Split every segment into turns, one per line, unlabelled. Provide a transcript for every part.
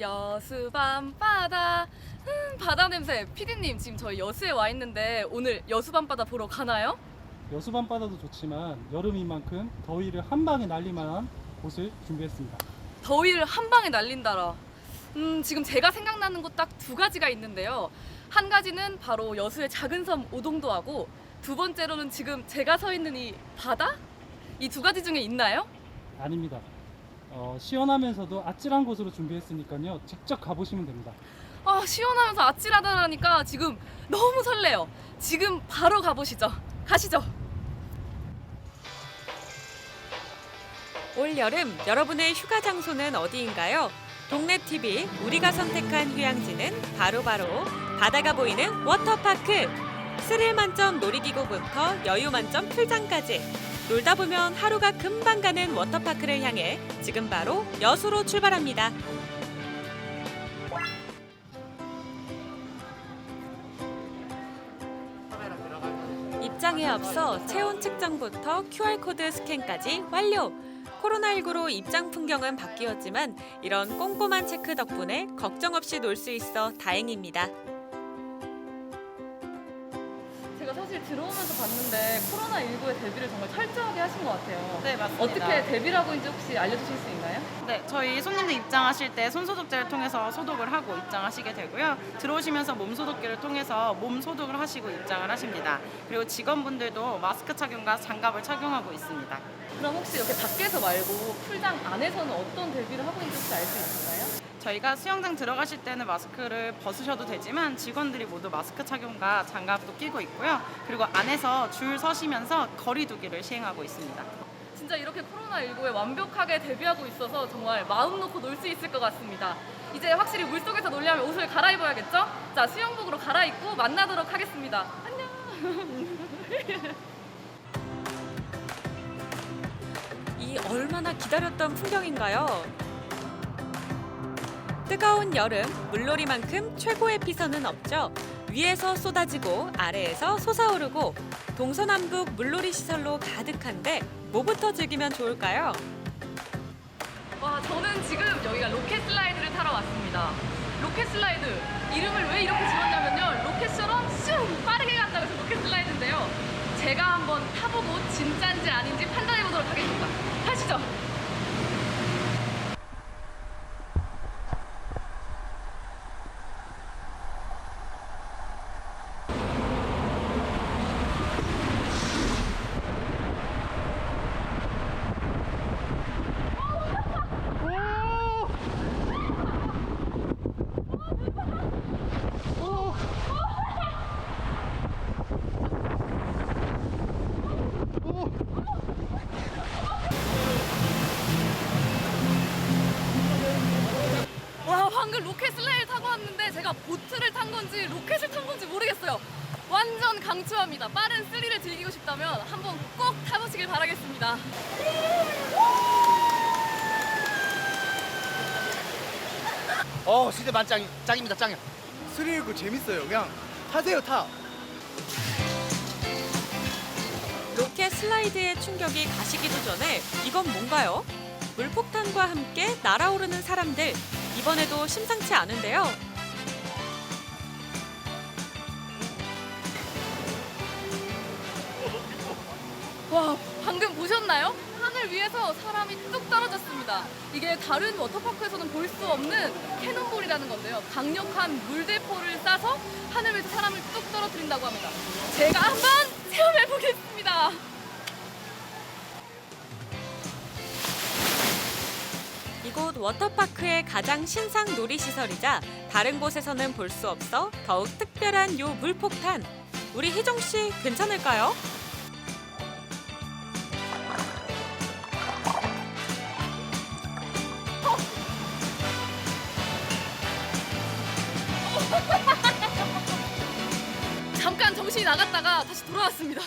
여수 밤바다 음, 바다 냄새 피디님 지금 저희 여수에 와 있는데 오늘 여수 밤바다 보러 가나요?
여수 밤바다도 좋지만 여름인 만큼 더위를 한 방에 날릴 만한 곳을 준비했습니다.
더위를 한 방에 날린다라 음, 지금 제가 생각나는 곳 딱 두 가지가 있는데요 한 가지는 바로 여수의 작은 섬 오동도하고 두 번째로는 지금 제가 서 있는 이 바다? 이 두 가지 중에 있나요?
아닙니다. 어, 시원하면서도 아찔한 곳으로 준비했으니까요. 직접 가보시면 됩니다.
아 시원하면서 아찔하다라니까 지금 너무 설레요 지금 바로 가보시죠 가시죠
올 여름 여러분의 휴가 장소는 어디인가요? 동네 TV 우리가 선택한 휴양지는 바로바로 바다가 보이는 워터파크. 스릴 만점 놀이기구부터 여유 만점 풀장까지 놀다 보면 하루가 금방 가는 워터파크를 향해 지금 바로 여수로 출발합니다. 입장에 앞서 체온 측정부터 QR코드 스캔까지 완료. 코로나19로 입장 풍경은 바뀌었지만 이런 꼼꼼한 체크 덕분에 걱정 없이 놀 수 있어 다행입니다.
들어오면서 봤는데 코로나19의 대비를 정말 철저하게 하신 것 같아요
네, 맞습니다.
어떻게 대비를 하고 있는지 혹시 알려주실 수 있나요?
네, 저희 손님들 입장하실 때 손소독제를 통해서 소독을 하고 입장하시게 되고요. 들어오시면서 몸 소독기를 통해서 몸 소독을 하시고 입장을 하십니다. 그리고 직원분들도 마스크 착용과 장갑을 착용하고 있습니다.
그럼 혹시 이렇게 밖에서 말고 풀장 안에서는 어떤 대비를 하고 있는지 혹시 알 수 있을까요?
저희가 수영장 들어가실 때는 마스크를 벗으셔도 되지만 직원들이 모두 마스크 착용과 장갑도 끼고 있고요. 그리고 안에서 줄 서시면서 거리두기를 시행하고 있습니다.
진짜 이렇게 코로나19에 완벽하게 대비하고 있어서 정말 마음 놓고 놀 수 있을 것 같습니다. 이제 확실히 물속에서 놀려면 옷을 갈아입어야겠죠? 자, 수영복으로 갈아입고 만나도록 하겠습니다. 안녕!
이 얼마나 기다렸던 풍경인가요? 뜨거운 여름, 물놀이만큼 최고의 피서는 없죠. 위에서 쏟아지고 아래에서 솟아오르고 동서남북 물놀이 시설로 가득한데 뭐부터 즐기면 좋을까요?
와, 저는 지금 여기가 로켓 슬라이드를 타러 왔습니다. 로켓 슬라이드 이름을 왜 이렇게 지었냐면요. 로켓처럼 슝 빠르게 간다고 해서 로켓 슬라이드인데요. 제가 한번 타보고 진짜인지 아닌지 판단해 보도록 하겠습니다. 가시죠. 와 방금 로켓 슬라이드 타고 왔는데 제가 보트를 탄 건지 로켓을 탄 건지 모르겠어요. 완전 강추합니다. 빠른 스릴을 즐기고 싶다면 한번 꼭 타보시길 바라겠습니다.
어 진짜 만짱 짱입니다 짱이야 스릴 있고 재밌어요 그냥 타세요 타
로켓 슬라이드의 충격이 가시기도 전에 이건 뭔가요? 물폭탄과 함께 날아오르는 사람들 이번에도 심상치 않은데요.
와 방금 보셨나요? 하늘 위에서 사람이 뚝 떨어졌습니다. 이게 다른 워터파크에서는 볼 수 없는 캐논볼이라는 건데요. 강력한 물대포를 쏴서 하늘 위에서 사람을 뚝 떨어뜨린다고 합니다. 제가 한번 체험해 보겠습니다.
이곳 워터파크의 가장 신상 놀이시설이자 다른 곳에서는 볼 수 없어 더욱 특별한 요 물폭탄. 우리 희정 씨 괜찮을까요?
나갔다가 다시 돌아왔습니다.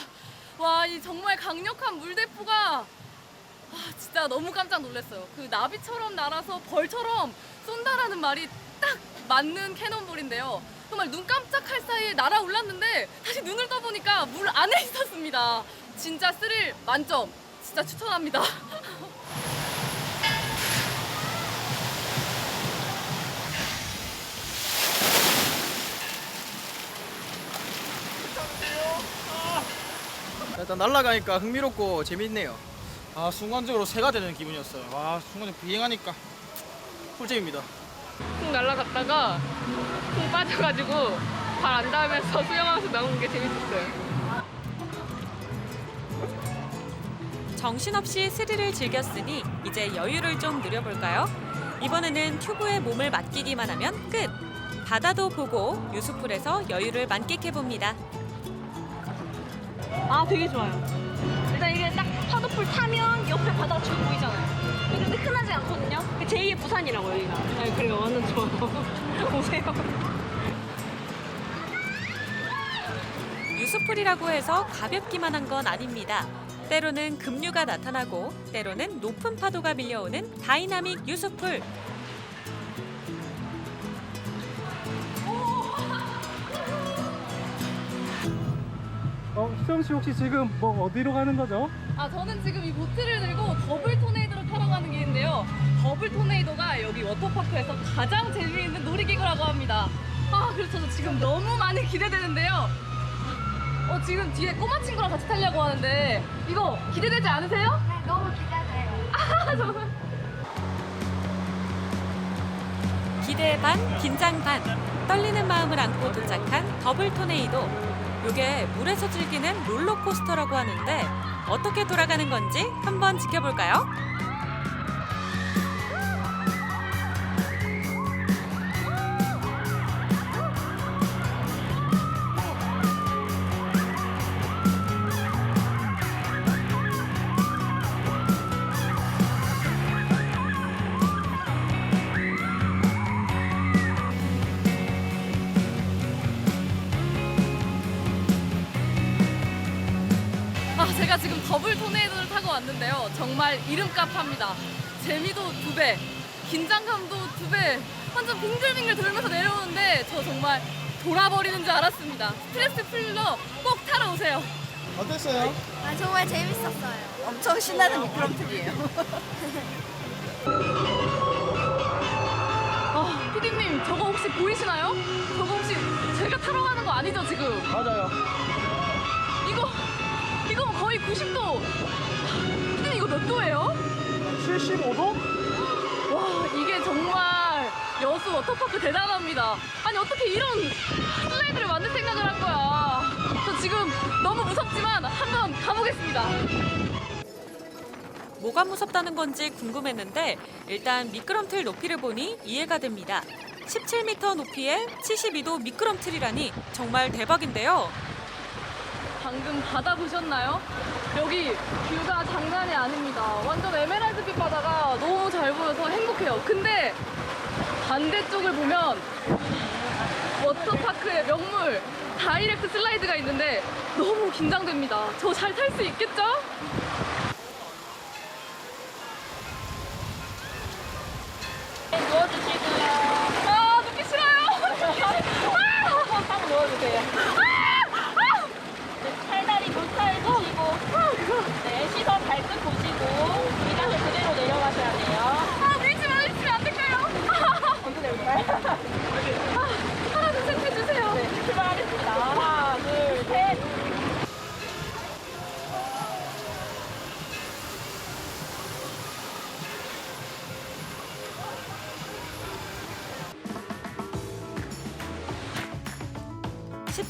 와, 이 정말 강력한 물대포가 아, 진짜 너무 깜짝 놀랐어요. 그 나비처럼 날아서 벌처럼 쏜다라는 말이 딱 맞는 캐논볼인데요. 정말 눈 깜짝할 사이에 날아올랐는데 다시 눈을 떠보니까 물 안에 있었습니다. 진짜 스릴 만점. 진짜 추천합니다.
일단 날아가니까 흥미롭고 재밌네요. 아 순간적으로 새가 되는 기분이었어요. 와 순간적으로 비행하니까 꿀잼입니다.
쿵 날아갔다가 쿵 빠져가지고 발 안 닿으면서 수영하면서 나오는 게 재밌었어요.
정신없이 스릴을 즐겼으니 이제 여유를 좀 누려볼까요? 이번에는 튜브에 몸을 맡기기만 하면 끝! 바다도 보고 유수풀에서 여유를 만끽해봅니다.
아 되게 좋아요. 일단 이게 딱 파도풀 타면 옆에 바다가 쭉 보이잖아요. 근데 흔하지 않거든요. 그 제2의 부산이라고 여기가. 네, 그래요. 완전 좋아요. 오세요.
유수풀이라고 해서 가볍기만 한 건 아닙니다. 때로는 급류가 나타나고 때로는 높은 파도가 밀려오는 다이나믹 유수풀.
어, 희정 씨 혹시 지금 뭐 어디로 가는 거죠?
아 저는 지금 이 보트를 들고 더블 토네이도를 타러 가는 길인데요. 더블 토네이도가 여기 워터파크에서 가장 재미있는 놀이기구라고 합니다. 아 그래서 저 지금 너무 많이 기대되는데요. 어 지금 뒤에 꼬마 친구랑 같이 타려고 하는데 이거 기대되지 않으세요? 네 너무 기대돼요. 아 정말.
기대 반, 긴장 반. 떨리는 마음을 안고 도착한 더블 토네이도. 요게 물에서 즐기는 롤러코스터라고 하는데 어떻게 돌아가는 건지 한번 지켜볼까요?
타고 왔는데요. 정말 이름값 합니다. 재미도 두 배, 긴장감도 두 배. 완전 빙글빙글 돌면서 내려오는데 저 정말 돌아버리는 줄 알았습니다. 스트레스 풀러 꼭 타러 오세요.
어땠어요?
아 정말 재밌었어요. 엄청 신나는 미끄럼틀이에요.
아, 피디님 저거 혹시 보이시나요? 저거 혹시 제가 타러 가는 거 아니죠 지금?
맞아요.
이거 이거 거의 90도. 피디님 이거 몇 도예요?
75도?
와 이게 정말 여수 워터파크 대단합니다. 아니 어떻게 이런 슬라이드를 만들 생각을 한 거야? 저 지금 너무 무섭지만 한번 가보겠습니다.
뭐가 무섭다는 건지 궁금했는데 일단 미끄럼틀 높이를 보니 이해가 됩니다. 17m 높이에 72도 미끄럼틀이라니 정말 대박인데요.
방금 바다 보셨나요? 여기 뷰가 장난이 아닙니다. 완전 에메랄드빛 바다가 너무 잘 보여서 행복해요. 근데 반대쪽을 보면 워터파크의 명물 다이렉트 슬라이드가 있는데 너무 긴장됩니다. 저 잘 탈 수 있겠죠?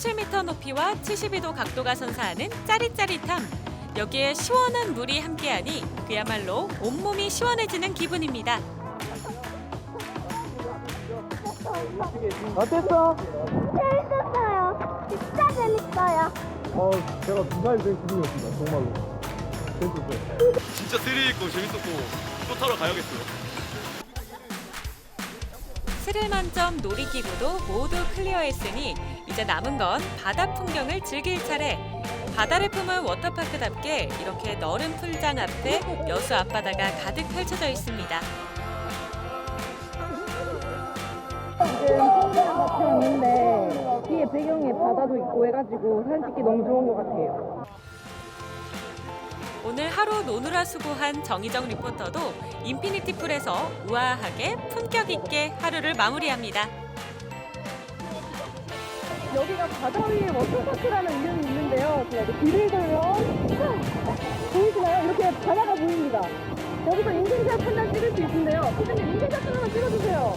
17m 높이와 72도 각도가 선사하는 짜릿짜릿함. 여기에 시원한 물이 함께하니 그야말로 온몸이 시원해지는 기분입니다.
어땠어?
재밌었어요. 진짜 재밌어요.
어, 제가 두살 된 기분이었습니다. 정말로. 재밌었어요.
진짜 스릴 있고 재밌었고 또 타러 가야겠어요.
스릴 만점 놀이기구도 모두 클리어했으니 이제 남은 건 바다 풍경을 즐길 차례. 바다를 품은 워터파크답게 이렇게 너른 풀장 앞에 여수 앞바다가 가득 펼쳐져 있습니다.
있는데 뒤에 배경에 바다도 있고 해가지고 사진 찍기 너무 좋은 것 같아요.
오늘 하루 노느라 수고한 정희정 리포터도 인피니티 풀에서 우아하게 품격 있게 하루를 마무리합니다.
여기가 바다 위에 워터파크라는 이름이 있는데요. 제가 이제 길을 돌면 보이시나요? 이렇게 바다가 보입니다. 여기서 인생샷 한 장 찍을 수 있는데요. 선생님 인생샷 하나만 찍어주세요.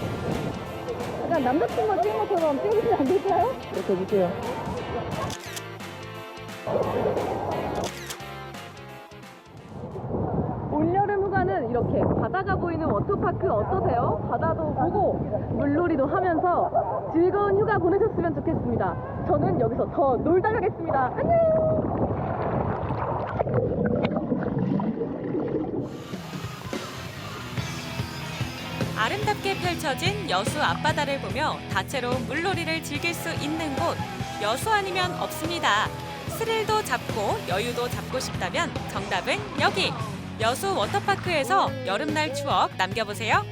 약간 남자친구가 찍은 것처럼 찍으시면 안 될까요? 이렇게 해주세요. 이렇게 바다가 보이는 워터파크 어떠세요? 바다도 보고 물놀이도 하면서 즐거운 휴가 보내셨으면 좋겠습니다. 저는 여기서 더 놀다 가겠습니다. 안녕!
아름답게 펼쳐진 여수 앞바다를 보며 다채로운 물놀이를 즐길 수 있는 곳 여수 아니면 없습니다. 스릴도 잡고 여유도 잡고 싶다면 정답은 여기 여수 워터파크에서 여름날 추억 남겨보세요.